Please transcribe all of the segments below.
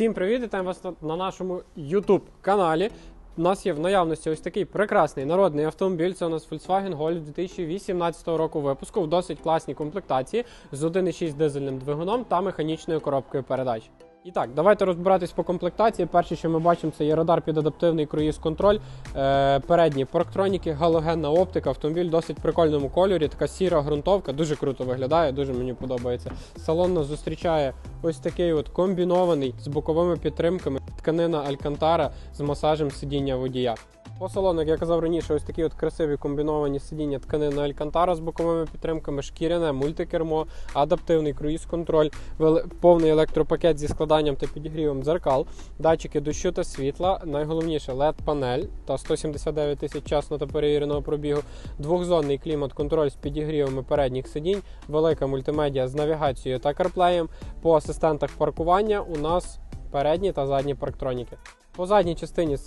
Всім привіт! Вітаємо вас на- на нашому YouTube каналі. У нас є в наявності ось такий прекрасний народний автомобіль. Це у нас Volkswagen Golf 2018 року випуску в досить класній комплектації з 1,6 дизельним двигуном та механічною коробкою передач. І так, давайте розбиратись по комплектації. Перше, що ми бачимо, це є радар під адаптивний круїз-контроль, е, передні парктроніки, галогенна оптика. Автомобіль досить прикольному кольорі. Така сіра ґрунтовка, дуже круто виглядає, дуже мені подобається. Салон нас зустрічає ось такий от комбінований з боковими підтримками, тканина Алькантара з масажем сидіння водія. По салону, як я казав раніше, ось такі от красиві комбіновані сидіння тканина Алькантара з боковими підтримками, шкіряне, мультикермо, адаптивний круїз-контроль, повний електропакет зі складанням та підігрівом дзеркал, датчики дощу та світла, найголовніше LED-панель та 179 тисяч часно та перевіреного пробігу, двохзонний клімат-контроль з підігрівами передніх сидінь, велика мультимедіа з навігацією та карплеєм. По асистентах паркування у нас передні та задні парктроніки. По задній частині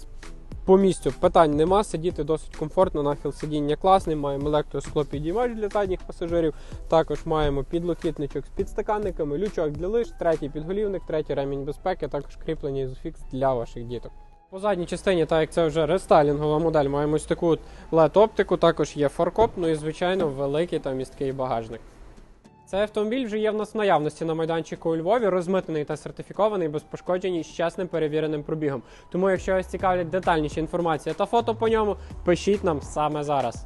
по місцю питань нема, сидіти досить комфортно, нахил сидіння класний, маємо електросклопідіймач для задніх пасажирів. Також маємо підлокітничок з підстаканниками, лючок для лиш, третій підголівник, третій ремінь безпеки, також кріплення ізофікс для ваших діток. По задній частині, так як це вже рестайлінгова модель, маємо ось таку LED-оптику, також є фаркоп, ну і звичайно великий та місткий багажник. Цей автомобіль вже є в нас в наявності на майданчику у Львові, розмитнений та сертифікований без пошкоджень і з чесним перевіреним пробігом. Тому, якщо вас цікавлять детальніші інформація та фото по ньому, пишіть нам саме зараз.